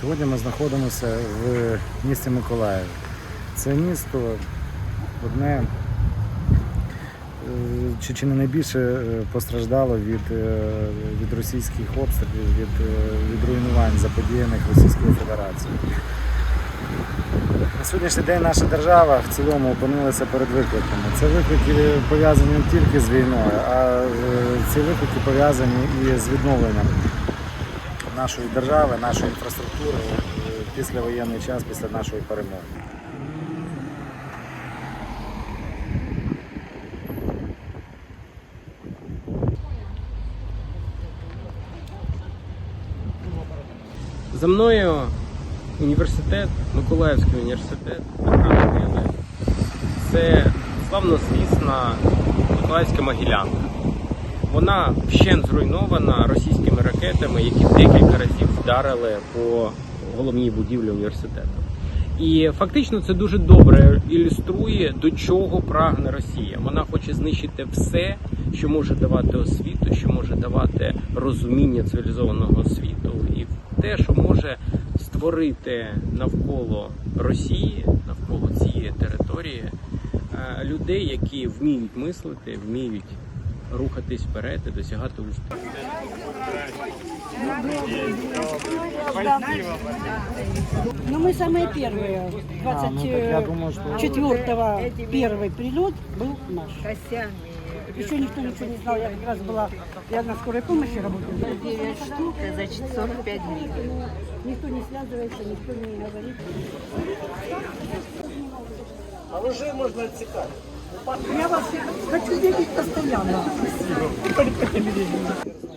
Сьогодні ми знаходимося в місті Миколаїв. Це місто одне е, чи, чи не найбільше е, постраждало від, е, від російських обстрілів, від, від руйнувань, заподіяних Російською Федерацією. На сьогоднішній день наша держава в цілому опинилася перед викликами. Це виклики пов'язані не тільки з війною, а ці виклики пов'язані і з відновленням нашої держави, нашої інфраструктури е, після воєнний час, після нашої перемоги. За мною університет, Миколаївський університет. Це славнозвісна Миколаївська Могилянка. Вона вщент зруйнована російськими ракетами, які декілька разів вдарили по головній будівлі університету. І фактично це дуже добре ілюструє, до чого прагне Росія. Вона хоче знищити все, що може давати освіту, що може давати розуміння цивілізованого світу, і те, що може створити навколо Росії, навколо цієї території, е, людей, які вміють мислити, вміють рухатись вперед і досягати успіху. Ну, мы самые первые. А, ну, 24-го первый прилет был наш. Еще никто ничего не знал. Я как раз была, я на скорой помощи работала. 9 штук, а значит 45 гривен. Никто не связывается, никто не говорит. Я вас хочу видеть постоянно.